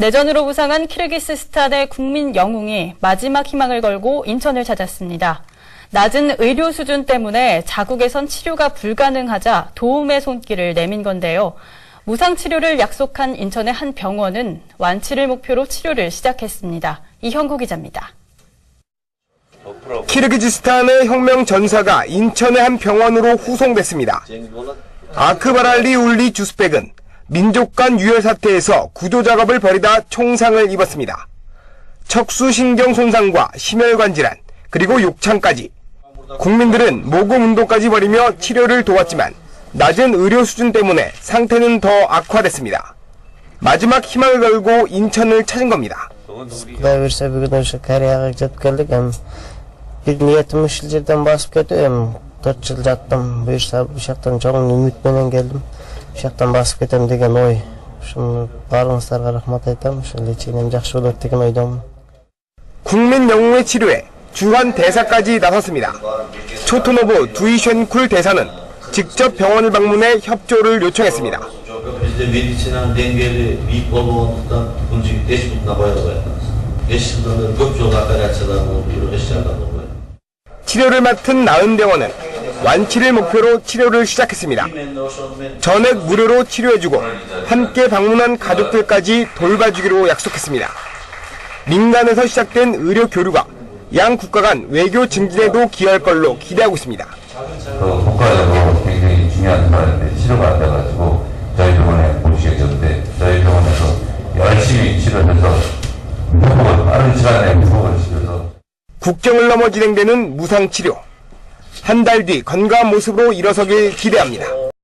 내전으로 부상한 키르기스스탄 의 국민 영웅이 마지막 희망을 걸고 인천을 찾았습니다. 낮은 의료 수준 때문에 자국에선 치료가 불가능하자 도움의 손길을 내민 건데요. 무상 치료를 약속한 인천의 한 병원은 완치를 목표로 치료를 시작했습니다. 이형구 기자입니다. 키르기즈스탄의 혁명 전사가 인천의 한 병원으로 후송됐습니다. 아크바랄리 울리 주스백은 민족 간 유혈 사태에서 구조 작업을 벌이다 총상을 입었습니다. 척수신경 손상과 심혈관 질환, 그리고 욕창까지. 국민들은 모공 운동까지 벌이며 치료를 도왔지만 낮은 의료 수준 때문에 상태는 더 악화됐습니다. 마지막 희망을 걸고 인천을 찾은 겁니다. o'sha yoqdan bosib ketamiz degan o'y shuni barlaringizlarga rahmat aytaman shu lecheniam yaxshi bo'ladi 국민 영웅의 치료에 주한 대사까지 나섰습니다. 초토노보 두이션쿨 대사는 직접 병원을 방문해 협조를 요청했습니다. 치료를 맡은 나은대원은 완치를 목표로 치료를 시작했습니다. 전액 무료로 치료해주고 함께 방문한 가족들까지 돌봐주기로 약속했습니다. 민간에서 시작된 의료 교류가 양 국가 간 외교 증진에도 기여할 걸로 기대하고 있습니다. 그 국가적으로 굉장히 중요한 사람인데 치료가 안 돼가지고 저희 병원에 오시게 됐는데 저희 병원에서 열심히 치료해서 무조건 빠른 시간에 무조건 치료해서 국경을 넘어 진행되는 무상치료. 한 달 뒤 건강한 모습으로 일어서길 기대합니다.